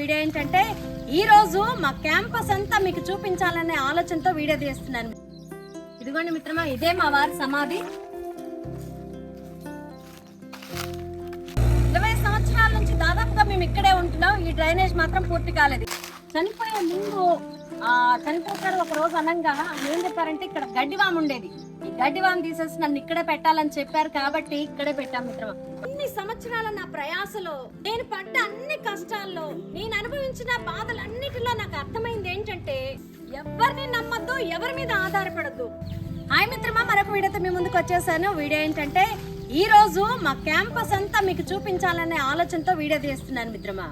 Video ఏంటంటే ఈ రోజు మా క్యాంపస్ అంతా మీకు చూపించాలనే ఆలోచనతో వీడియో తీస్తున్నాను. ఇదిగోండి మిత్రమా ఇదే మా వారి సమాధి. ఇరవై సంవత్సరాల నుంచి దాదాపుగా మేము ఇక్కడే ఉంటున్నాం. ఈ డ్రైనేజ్ మాత్రం పూర్తి కాలేదు. చనిపోయే ముందు ఆ చనిపోతారు ఒక రోజు అనంగా ఏం చెప్పారంటే ఇక్కడ గడ్డివాము ఉండేది. ఈ గడ్డివాము తీసేసి నన్ను ఇక్కడే పెట్టాలని చెప్పారు కాబట్టి ఇక్కడే పెట్టాం మిత్రమా. అన్ని సంవత్సరాల నా ప్రయాసలో నేను పడ్డ అన్ని కష్టాల్లో నేను అనుభవించిన బాధలన్నిటిలో నాకు అర్థమైంది ఏంటంటే ఎవరిని నమ్మద్దు ఎవరి మీద ఆధారపడద్దు. హాయ్ మిత్రమా మరొక వీడియోతో మీ ముందుకు వచ్చేసాను. వీడియో ఏంటంటే ఈ రోజు మా క్యాంపస్ అంతా మీకు చూపించాలనే ఆలోచనతో వీడియో తీస్తున్నాను మిత్రమా.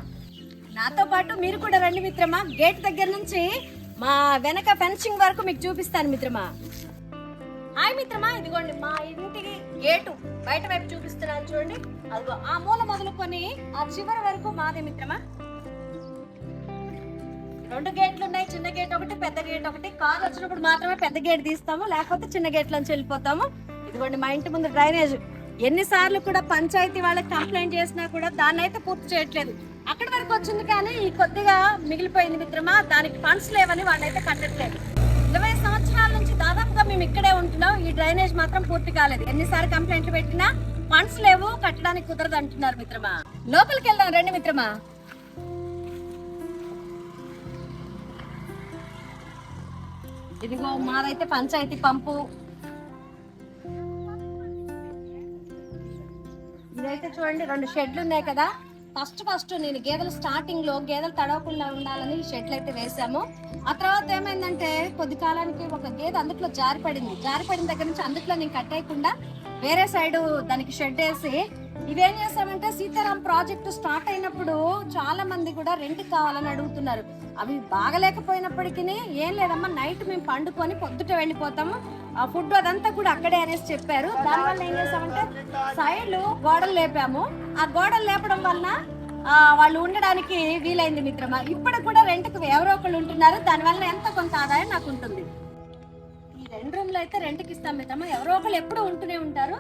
నాతో పాటు మీరు కూడా రండి మిత్రమా. గేట్ దగ్గర నుంచి మా వెనక ఫెన్సింగ్ వరకు మీకు చూపిస్తాను మిత్రమా. హాయ్ మిత్రమా ఇదిగోండి మా ఇంటికి గేటు. బయట వైపు చూపిస్తున్నాను చూడండి. అదిగో ఆ మూల మొదలుకొని ఆ చివరి వరకు మాదే మిత్రమా? రెండు గేట్లు ఉన్నాయి చిన్న గేట్ ఒకటి పెద్ద గేట్ ఒకటి. కార్ వచ్చినప్పుడు మాత్రమే పెద్ద గేట్ తీస్తాము లేకపోతే చిన్న గేట్ వెళ్ళిపోతాము. ఇదిగోండి మా ఇంటి ముందు డ్రైనేజ్. ఎన్నిసార్లు కూడా పంచాయతీ వాళ్ళకి కంప్లైంట్ చేసినా కూడా దాన్ని అయితే పూర్తి చేయట్లేదు. అక్కడి వరకు వచ్చింది కానీ ఈ కొద్దిగా మిగిలిపోయింది మిత్రమా దానికి ఫండ్స్ లేవని వాళ్ళైతే కట్టట్లేదు. ఇరవై సంవత్సరాల నుంచి దాదాపుగా మేము ఇక్కడ డ్రైనేజ్ మాత్రం పూర్తి కాలేదు. ఎన్నిసార్లు కంప్లైంట్లు పెట్టినా ఫండ్స్ లేవు కట్టడానికి కుదరదు అంటున్నారు మిత్రమా? లోపలికి వెళ్దాం రండి మిత్రమా. ఇదిగో మాదైతే పంచాయతీ పంపు. ఇదైతే చూడండి రెండు షెడ్లు ఉన్నాయి కదా. ఫస్ట్ ఫస్ట్ నేను గేదెలు స్టార్టింగ్లో గేదెలు తడవకుండా ఉండాలని ఈ షెడ్లు అయితే వేసాము ఆ తర్వాత ఏమైందంటే కొద్ది కాలానికి ఒక గేదె అందుట్లో జారిపడింది. జారిపడిన దగ్గర నుంచి అందుట్లో నేను కట్టేయకుండా వేరే సైడ్ దానికి షెడ్ వేసి ఇవేం చేస్తామంటే సీతారాం ప్రాజెక్టు స్టార్ట్ అయినప్పుడు చాలా మంది కూడా రెంట్ కావాలని అడుగుతున్నారు. అవి బాగలేకపోయినప్పటికీ ఏం లేదమ్మా నైట్ మేము పండుకొని పొద్దుట వెళ్ళిపోతాము. ఆ ఫుడ్ అదంతా కూడా అక్కడే అనేసి చెప్పారు. దానివల్ల ఏం చేసామంటే సైడ్లు గోడలు లేపాము. ఆ గోడలు లేపడం వలన వాళ్ళు ఉండడానికి వీలైంది మిత్రమా? ఇప్పుడు కూడా రెంట్కి ఎవరో ఒకళ్ళు ఉంటున్నారు. దానివల్ల ఎంత కొంత ఆదాయం నాకు ఉంటుంది. ఈ రెండు రూమ్లు అయితే రెంట్కి ఇస్తాం మిత్రమా? ఎవరో ఒకళ్ళు ఎప్పుడు ఉంటూనే ఉంటారు.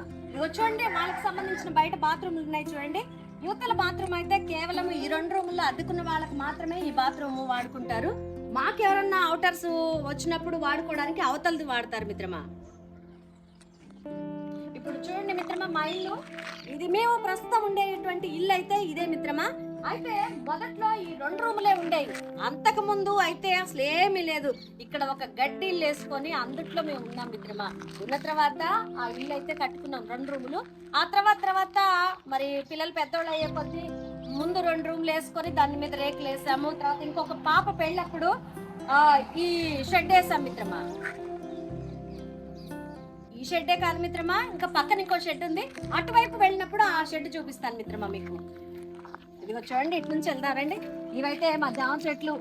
చూడండి వాళ్ళకి సంబంధించిన బయట బాత్రూమ్లు ఉన్నాయి చూడండి. యువతల బాత్రూమ్ అయితే కేవలం ఈ రెండు రూముల్లో అద్దుకున్న వాళ్ళకి మాత్రమే ఈ బాత్రూమ్ వాడుకుంటారు. మాకు ఎవరన్నా అవుటర్స్ వచ్చినప్పుడు వాడుకోవడానికి అవతలది వాడతారు మిత్రమా? ఇప్పుడు చూడండి మిత్రమా మా ఇల్లు. ఇది మేము ప్రస్తుతం ఉండేటువంటి ఇల్లు అయితే ఇదే మిత్రమా. అయితే మొదట్లో ఈ రెండు రూములే ఉండేవి. అంతకు ముందు అయితే అసలు ఏమీ లేదు. ఇక్కడ ఒక గడ్డి ఇల్లు వేసుకొని అందుట్లో మేము ఉన్నాం మిత్రమా. ఉన్న తర్వాత ఆ ఇల్లు అయితే కట్టుకున్నాం రెండు రూములు. ఆ తర్వాత తర్వాత మరి పిల్లలు పెద్దోళ్ళు అయ్యే కొద్దీ ముందు రెండు రూమ్లు వేసుకొని దాని మీద రేకులు వేసాము. తర్వాత ఇంకొక పాప పెళ్ళప్పుడు ఈ షెడ్ వేసాం మిత్రమా. ఈ షెడ్డే కాదు మిత్రమా? ఇంకా పక్కన ఇంకో షెడ్ ఉంది. అటువైపు వెళ్ళినప్పుడు ఆ షెడ్ చూపిస్తాను మిత్రమా మీకు. ఇదిగో చూడండి ఇటు నుంచి వెళ్దారండి ఇవైతే మా జామ చెట్లు.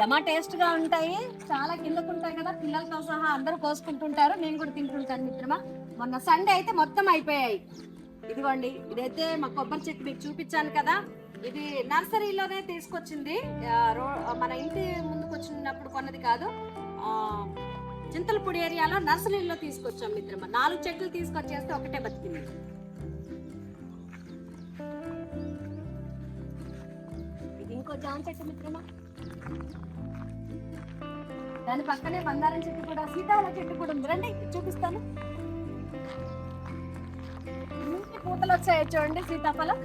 యమా టేస్ట్గా ఉంటాయి. చాలా కిందకు ఉంటాయి కదా పిల్లలతో సహా అందరూ కోసుకుంటుంటారు. నేను కూడా తింటుంటాను మిత్రమా. మొన్న సండే అయితే మొత్తం అయిపోయాయి. ఇదిగోండి ఇదైతే మా కొబ్బరి చెట్టు మీకు చూపించాను కదా. ఇది నర్సరీలోనే తీసుకొచ్చింది. రో- మన ఇంటి ముందుకు వచ్చినప్పుడు కొన్నది కాదు. చింతలపూడి ఏరియాలో నర్సరీలో తీసుకొచ్చాం మిత్రమా. నాలుగు చెట్లు తీసుకొచ్చేస్తే ఒకటే బతికింది. ఇది ఇంకో జామ చెట్టు మిత్రమా. దాని పక్కనే బంగారం చెట్టు కూడా సీతాల చెట్టు కూడా ఉంది. రండి చూపిస్తాను. పూతలు వచ్చాయి చూడండి సీతాఫలం.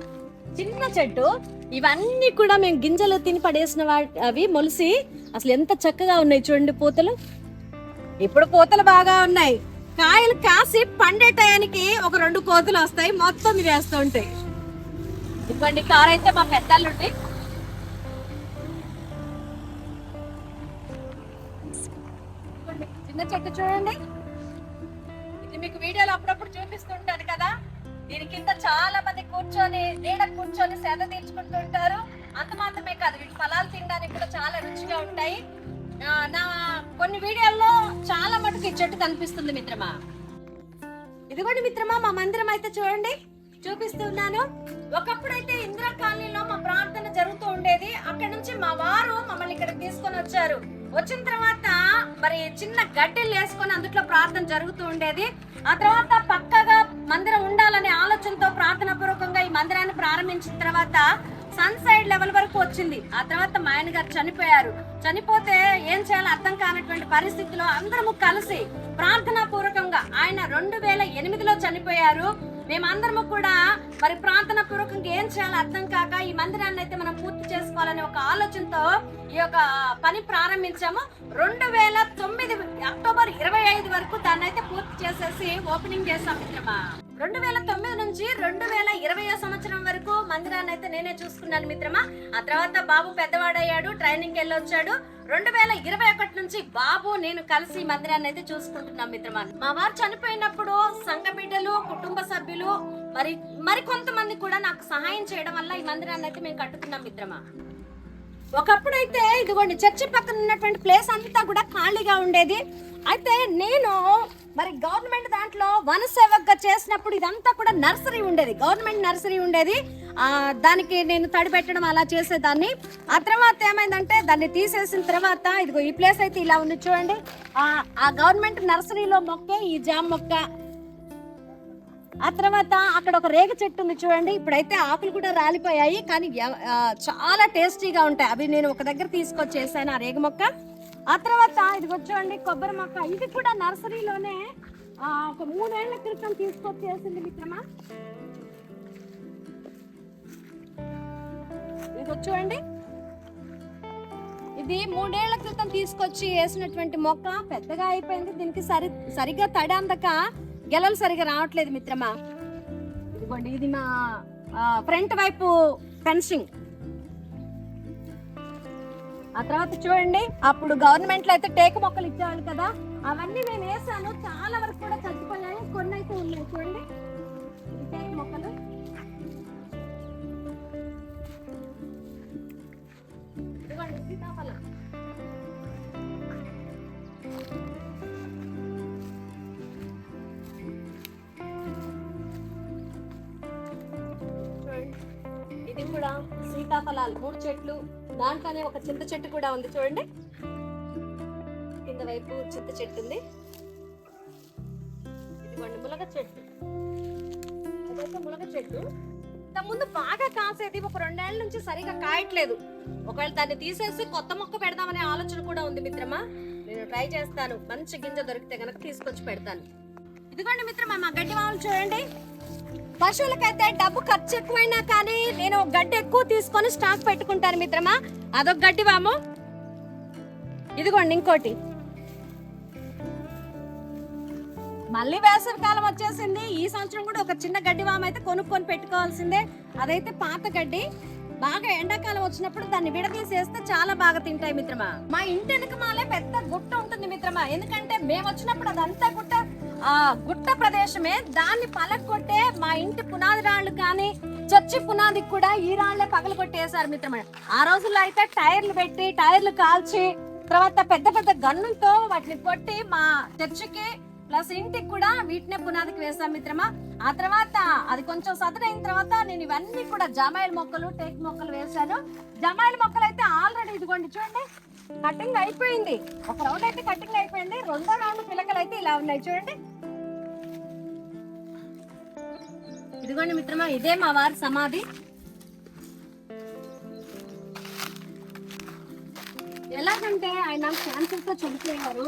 చిన్న చెట్టు. ఇవన్నీ కూడా మేము గింజలు తిని పడేసిన అవి మొలిసి అసలు ఎంత చక్కగా ఉన్నాయి చూడండి పూతలు. ఇప్పుడు పూతలు బాగా ఉన్నాయి. కాయలు కాసి పండే టయానికి ఒక రెండు కోతులు వస్తాయి. మొత్తం ఇవి వేస్తూ ఉంటాయి. ఇవ్వండి కారు అయితే మా పెద్దల్లుండి. చిన్న చెట్టు చూడండి. ఇది మీకు వీడియోలో అప్పుడప్పుడు చూపిస్తుంటాను కదా. దీని కింద చాలా మంది కూర్చొని నీడ కూర్చొని సేద తీర్చుకుంటూ ఉంటారు. అంత మాత్రమే కాదు వీటి ఫలాలు తినడానికి కూడా చాలా రుచిగా ఉంటాయి. నా కొన్ని వీడియోల్లో చాలా మటుకు ఈ చెట్టు కనిపిస్తుంది మిత్రమా. ఇదిగోండి మిత్రమా మా మందిరం అయితే చూడండి. చూపిస్తున్నాను ఒకప్పుడైతే ఇందిరా కాలనీలో మా ప్రార్థన జరుగుతూ ఉండేది. అక్కడ నుంచి మా వారు మమ్మల్ని ఇక్కడ తీసుకొని వచ్చారు. వచ్చిన తర్వాత మరి చిన్న గడ్డలు వేసుకొని అందుట్లో ప్రార్థన జరుగుతూ ఉండేది. ఆ తర్వాత పక్కగా మందిరం ఉండాలనే ఆలోచనతో ప్రార్థన పూర్వకంగా ఈ మందిరాన్ని ప్రారంభించిన తర్వాత సన్ సైడ్ లెవెల్ వరకు వచ్చింది. ఆ తర్వాత మా ఆయన గారు చనిపోయారు. చనిపోతే ఏం చేయాలో అర్థం కానటువంటి పరిస్థితిలో అందరము కలిసి ప్రార్థనా పూర్వకంగా ఆయన రెండు వేల ఎనిమిదిలో చనిపోయారు. మేమందరము కూడా మరి ప్రార్థన పూర్వకంగా ఏం చేయాలో అర్థం కాక ఈ మందిరాన్ని అయితే మనం పూర్తి చేసుకోవాలనే ఒక ఆలోచనతో ఈ యొక్క పని ప్రారంభించాము. రెండు వేల తొమ్మిది అక్టోబర్ ఇరవై ఐదు వరకు దాన్ని అయితే పూర్తి చేసేసి ఓపెనింగ్ చేసాం మిత్రమా. రెండు వేల తొమ్మిది నుంచి రెండు వేల ఇరవై సంవత్సరం వరకు మందిరాన్ని అయితే నేనే చూసుకున్నాను మిత్రమా. ఆ తర్వాత బాబు పెద్దవాడయ్యాడు ట్రైనింగ్ వెళ్ళొచ్చాడు. రెండు వేల ఇరవై ఒకటి నుంచి బాబు నేను కలిసి మందిరాన్ని అయితే చూసుకుంటున్నాం మిత్రమా. మా వారు చనిపోయినప్పుడు సంఘ బిడ్డలు కుటుంబ సభ్యులు మరి మరి కొంతమంది కూడా నాకు సహాయం చేయడం వల్ల ఈ మందిరాన్ని అయితే మేము కట్టుకున్నాం మిత్రమా. ఒకప్పుడైతే ఇదిగోండి చర్చి పక్కన ఉన్నటువంటి ప్లేస్ అంతా కూడా ఖాళీగా ఉండేది. అయితే నేను మరి గవర్నమెంట్ దాంట్లో వన సేవక్గా చేసినప్పుడు ఇదంతా కూడా నర్సరీ ఉండేది. గవర్నమెంట్ నర్సరీ ఉండేది. ఆ దానికి నేను తడి పెట్టడం అలా చేసేదాన్ని. ఆ తర్వాత ఏమైందంటే దాన్ని తీసేసిన తర్వాత ఇదిగో ఈ ప్లేస్ అయితే ఇలా ఉంది చూడండి. ఆ గవర్నమెంట్ నర్సరీలో మొక్కే ఈ జామ్ మొక్క ఆ తర్వాత అక్కడ ఒక రేగ చెట్టు ఉంది చూడండి. ఇప్పుడైతే ఆకులు కూడా రాలిపోయాయి. కానీ చాలా టేస్టీగా ఉంటాయి. అవి నేను ఒక దగ్గర తీసుకొచ్చేసాను ఆ రేగ మొక్క. ఆ తర్వాత ఇది చూడండి కొబ్బరి మొక్క. ఇది కూడా నర్సరీలోనే ఒక మూడేళ్ళ క్రితం తీసుకొచ్చేసింది మిత్రమా. ఇది చూడండి. ఇది మూడేళ్ళ క్రితం తీసుకొచ్చి వేసినటువంటి మొక్క. పెద్దగా అయిపోయింది. దీనికి సరి సరిగ్గా తడి అందక గెలలు సరిగా రావట్లేదు మిత్రమా. ఇదిగోండి ఇది మా ఫ్రంట్ వైపు ఫెన్సింగ్. ఆ తర్వాత చూడండి అప్పుడు గవర్నమెంట్లో అయితే టేకు మొక్కలు ఇచ్చేవాళ్ళు కదా అవన్నీ నేను వేసాను. చాలా వరకు కూడా చచ్చిపోయాయి కొన్ని అయితే ఉన్నాయి. చూడండి టేకు మొక్కలు. ఇది కూడా సీతాఫలాలు. మూడు చెట్లు. దాంట్లోనే ఒక చింత చెట్టు కూడా ఉంది చూడండి. కింద వైపు చింత చెట్టు ఉంది. ఇదిగోండి ములగ చెట్టు. అదైతే ములగ చెట్టు. ముందు బాగా కాసేది ఒక రెండేళ్ళ నుంచి సరిగా కాయట్లేదు. ఒకవేళ దాన్ని తీసేసి కొత్త మొక్క పెడదామనే ఆలోచన కూడా ఉంది మిత్రమా. నేను ట్రై చేస్తాను. మంచి గింజ దొరికితే కనుక తీసుకొచ్చి పెడతాను. ఇదిగోండి మిత్రమా మా గడ్డి మామూలు చూడండి. పశువులకైతే డబ్బు ఖర్చు ఎక్కువైనా కానీ నేను గడ్డి ఎక్కువ తీసుకొని స్టాక్ పెట్టుకుంటాను మిత్రమా. అదొక గడ్డి వాము. ఇదిగోండి ఇంకోటి. మళ్ళీ వేసవి కాలం వచ్చేసింది. ఈ సంవత్సరం కూడా ఒక చిన్న గడ్డి వామ అయితే కొనుక్కొని పెట్టుకోవాల్సిందే. అదైతే పాత గడ్డి. బాగా ఎండాకాలం వచ్చినప్పుడు దాన్ని విడదీసేస్తే చాలా బాగా తింటాయి మిత్రమా. మా ఇంటి వెనక మాలే పెద్ద గుట్ట ఉంటుంది మిత్రమా. ఎందుకంటే మేము వచ్చినప్పుడు అదంతా గుట్ట గుట్ట ప్రదేశమే. దాన్ని పలకొట్టే మా ఇంటి పునాది రాళ్ళు కానీ చర్చి పునాదికి కూడా ఈ రాళ్ళే పగలు కొట్టేశారు మిత్రమా ఆ రోజుల్లో అయితే టైర్లు పెట్టి టైర్లు కాల్చి తర్వాత పెద్ద పెద్ద గన్నులతో వాటిని కొట్టి మా చర్చికి ప్లస్ ఇంటికి కూడా వీటినే పునాదికి వేసాం మిత్రమా. ఆ తర్వాత అది కొంచెం సదరైన తర్వాత నేను ఇవన్నీ కూడా జమాయిల మొక్కలు టేక్ మొక్కలు వేశాను. జమాయిల మొక్కలు అయితే ఆల్రెడీ ఇదిగోండి చూడండి కటింగ్ అయిపోయింది. ఒక రౌండ్ అయితే కటింగ్ అయిపోయింది. రెండో రౌండ్ పిల్లకలు అయితే ఇలా ఉన్నాయి చూడండి. ఇదిగోండి మిత్రమా ఇదే మా వారి సమాధి. ఎలాగంటే ఆయన క్యాన్సర్తో చనిపోయారు.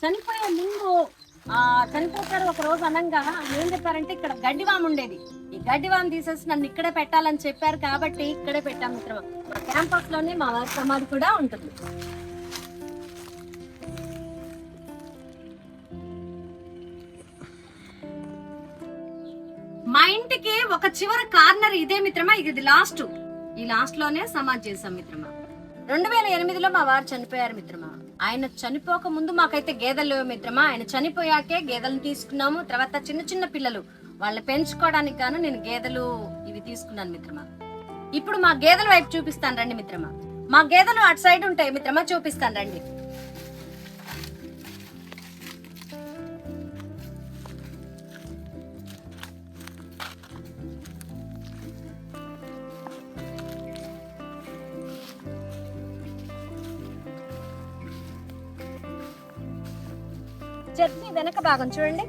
చనిపోయే ముందు ఆ చనిపోతారు ఒక రోజు అనంగా ఏం చెప్పారంటే ఇక్కడ గడ్డివాము ఉండేది. ఈ గడ్డివాము తీసేసి నన్ను ఇక్కడే పెట్టాలని చెప్పారు కాబట్టి ఇక్కడే పెట్టాం మిత్రమా. మా క్యాంపస్లోనే మా వారి సమాధి కూడా ఉంటుంది. మా ఇంటికి ఒక చివరి కార్నర్ ఇదే మిత్రమా? ఇది లాస్ట్. ఈ లాస్ట్లోనే సమాజ్ చేశాం మిత్రమా. రెండు వేల ఎనిమిదిలో మా వారు చనిపోయారు మిత్రమా. ఆయన చనిపోక ముందు మాకైతే గేదెలు లేవు మిత్రమా. ఆయన చనిపోయాకే గేదెలను తీసుకున్నాము. తర్వాత చిన్న చిన్న పిల్లలు. వాళ్ళని పెంచుకోవడానికి గాను నేను గేదెలు ఇవి తీసుకున్నాను మిత్రమా. ఇప్పుడు మా గేదెల వైపు చూపిస్తాను రండి మిత్రమా. మా గేదెలు అటు సైడ్ ఉంటాయి మిత్రమా. చూపిస్తాను రండి. వెనక భాగం చూడండి.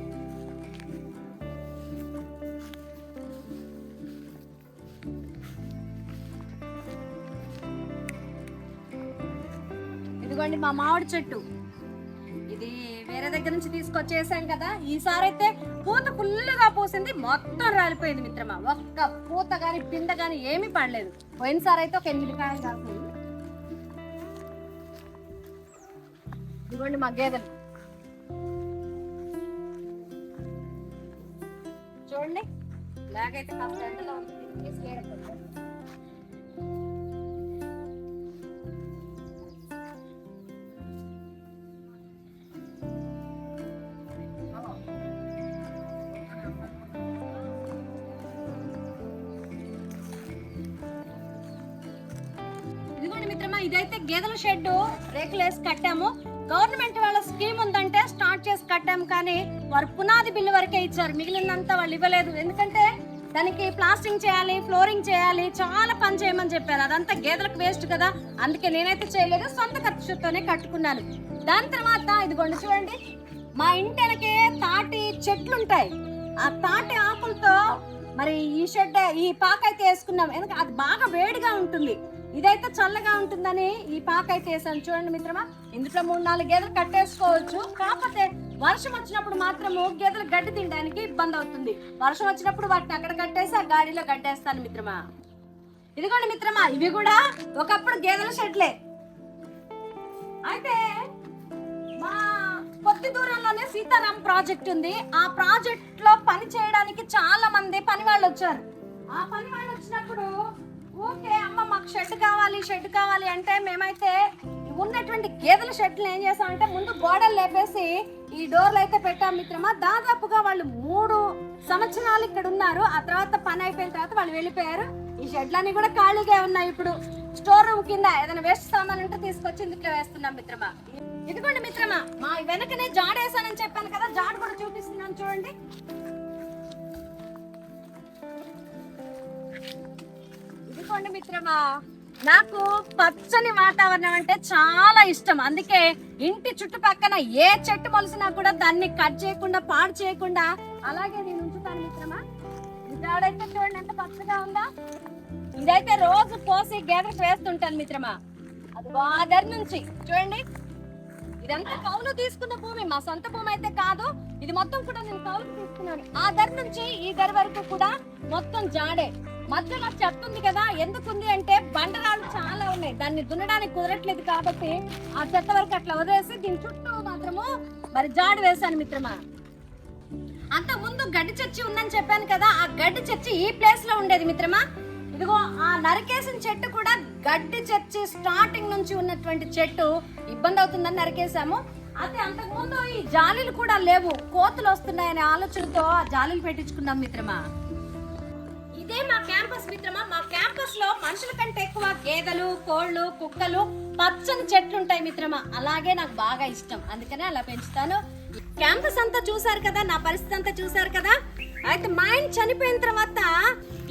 ఇదిగోండి మా మామిడి చెట్టు. ఇది వేరే దగ్గర నుంచి తీసుకొచ్చేసాం కదా ఈసారి అయితే పూత ఫుల్గా పూసింది మొత్తం రాలిపోయింది మిత్రమా. ఒక్క పూత కానీ పిండ కానీ ఏమీ పడలేదు. పోయినసారి అయితే ఒక ఎనిమిది కాయలు కాకుండా ఇదిగోండి మా గేదెలు. బ్యాగ్ కాస్త ఎండలో ఉంది. మిత్రమా ఇదైతే గేదెల షెడ్ రేకులు వేసి కట్టాము. గవర్నమెంట్ వాళ్ళ స్కీమ్ ఉందంటే స్టార్ట్ చేసి కట్టాము కానీ వారు పునాది బిల్లు వరకే ఇచ్చారు. మిగిలినంతా వాళ్ళు ఇవ్వలేదు. ఎందుకంటే దానికి ప్లాస్టింగ్ చేయాలి ఫ్లోరింగ్ చేయాలి చాలా పని చేయమని చెప్పారు. అదంతా గేదెలకు వేస్ట్ కదా. అందుకే నేనైతే చేయలేదు. సొంత ఖర్చుతోనే కట్టుకున్నాను. దాని తర్వాత ఇదిగోండి చూడండి. మా ఇంటి వెనకే తాటి చెట్లు ఉంటాయి ఆ తాటి ఆకులతో మరి ఈ షెడ్ ఈ పాక అయితే వేసుకున్నాం. ఎందుకంటే అది బాగా వేడిగా ఉంటుంది. ఇదైతే చల్లగా ఉంటుందని ఈ పాక అయితే వేసాను. చూడండి మిత్రమా. ఇందులో మూడు నాలుగు గేదెలు కట్టేసుకోవచ్చు. కాకపోతే వర్షం వచ్చినప్పుడు మాత్రము గేదెలు గడ్డి తినడానికి ఇబ్బంది అవుతుంది. వర్షం వచ్చినప్పుడు వాటిని అక్కడ కట్టేసి ఆ గాడిలో కట్టేస్తాను మిత్రమా. ఇదిగోండి మిత్రమా ఇవి కూడా ఒకప్పుడు గేదెల షెడ్లే. అయితే మా కొద్ది దూరంలోనే సీతారాం ప్రాజెక్ట్ ఉంది. ఆ ప్రాజెక్ట్లో పని చేయడానికి చాలా మంది పని వాళ్ళు వచ్చారు. ఆ పని వాళ్ళు వచ్చినప్పుడు ఓకే అమ్మ మాకు షెడ్ కావాలి షెడ్ కావాలి అంటే మేమైతే ఉన్నటువంటి గేదెల షెడ్లు ఏం చేసామంటే ముందు గోడలు లేపేసి ఈ డోర్లు అయితే పెట్టాం మిత్రమా. దాదాపుగా వాళ్ళు మూడు సంవత్సరాలు ఇక్కడ ఉన్నారు. ఆ తర్వాత పని అయిపోయిన తర్వాత వాళ్ళు వెళ్ళిపోయారు. ఈ షెడ్లన్నీ కూడా ఖాళీగా ఉన్నాయి ఇప్పుడు. స్టోర్ రూమ్ కింద ఏదైనా వేస్ట్ సామాన్ ఉంటే తీసుకొచ్చి ఇందులో వేస్తున్నాం మిత్రమా. ఇదిగోండి మిత్రమా మా వెనకనే జాడేసానని చెప్పాను కదా జాడ కూడా చూపిస్తున్నాను చూడండి. ఇదిగోండి మిత్రమా. నాకు పచ్చని వాతావరణం అంటే చాలా ఇష్టం. అందుకే ఇంటి చుట్టుపక్కన ఏ చెట్టు మొలిసినా కూడా దాన్ని కట్ చేయకుండా పాడు చేయకుండా అలాగే నేను ఉంచుతాను మిత్రమా. ఇదాడైతే జాడైతే చూడండి ఎంత పచ్చగా ఉందా. ఇదైతే రోజు పోసి గేదెలకు వేస్తుంటాను మిత్రమా. అది బాదర్ నుంచి. చూడండి. ఇదంతా కౌలు తీసుకున్న భూమి. మా సొంత భూమి అయితే కాదు. ఇది మొత్తం కూడా నేను కౌలు తీసుకున్నాను. ఆ ధర నుంచి ఈ ధర వరకు కూడా మొత్తం జాడే. మధ్యలో నాకు ఉంది కదా ఎందుకుంది అంటే బండరాళ్ళు చాలా ఉన్నాయి. దాన్ని దున్నడానికి కుదరట్లేదు కాబట్టి ఆ చెత్త వరకు అట్లా వదిలేసి దీని చుట్టూ మాత్రము మరి జాడు వేశాను మిత్రమా. అంత ముందు గడ్డి చర్చి ఉందని చెప్పాను కదా ఆ గడ్డి చర్చి ఈ ప్లేస్లో ఉండేది మిత్రమా. ఇదిగో ఆ నరికేసిన చెట్టు కూడా గడ్డి చర్చి స్టార్టింగ్ నుంచి ఉన్నటువంటి చెట్టు ఇబ్బంది అవుతుందని నరికేసాము అయితే అంతకుముందు ఈ జాలీలు కూడా లేవు. కోతులు వస్తున్నాయనే ఆలోచనతో ఆ జాలీలు పెట్టించుకున్నాం మిత్రమా. ఇదే మా క్యాంపస్ మిత్రమా. మా క్యాంపస్లో మనుషుల కంటే ఎక్కువ గేదెలు కోళ్ళు కుక్కలు పచ్చని చెట్లు ఉంటాయి మిత్రమా. అలాగే నాకు బాగా ఇష్టం. అందుకనే అలా పెంచుతాను. క్యాంపస్ అంతా చూసారు కదా నా పరిస్థితి అంతా చూసారు కదా. అయితే మా ఆయన చనిపోయిన తర్వాత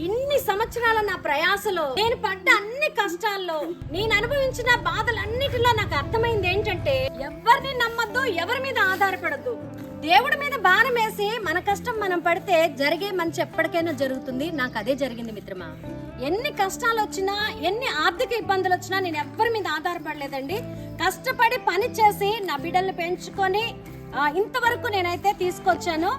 ఇన్ని సంవత్సరాల నా ప్రయాసలో నేను పడ్డ అన్ని కష్టాల్లో నేను అనుభవించిన బాధలన్నిటిలో నాకు అర్థమైంది ఏంటంటే ఎవరిని నమ్మద్దు ఎవరి మీద ఆధారపడద్దు. దేవుడి మీద బాణం వేసి మన కష్టం మనం పడితే జరిగే మంచి ఎప్పటికైనా జరుగుతుంది. నాకు అదే జరిగింది మిత్రమా. ఎన్ని కష్టాలు వచ్చినా ఎన్ని ఆర్థిక ఇబ్బందులు వచ్చినా నేను ఎవ్వరి మీద ఆధారపడలేదండి. కష్టపడి పని చేసి నా బిడ్డల్ని పెంచుకొని ఇంతవరకు నేనైతే తీసుకొచ్చాను.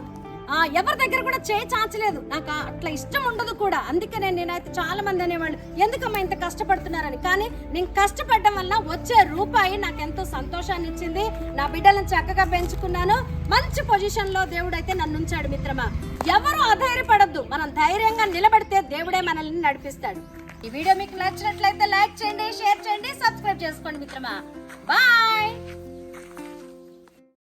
ఎవరి దగ్గర కూడా చేయి చాచలేదు నాకు అట్లా ఇష్టం ఉండదు కూడా. అందుకే నేను నేనైతే చాలా మంది అనేవాళ్ళు ఎందుకమ్మా ఇంత కష్టపడుతున్నారని? కానీ నేను కష్టపడడం వల్ల వచ్చే రూపాయి నాకు ఎంతో సంతోషాన్ని ఇచ్చింది. నా బిడ్డలను చక్కగా పెంచుకున్నాను. మంచి పొజిషన్లో దేవుడు అయితే నన్ను ఉంచాడు మిత్రమా. ఎవరు అధైర్యపడద్దు. మనం ధైర్యంగా నిలబడితే దేవుడే మనల్ని నడిపిస్తాడు. ఈ వీడియో మీకు నచ్చినట్లయితే లైక్ చేయండి షేర్ చేయండి సబ్స్క్రైబ్ చేసుకోండి మిత్రమా. బాయ్!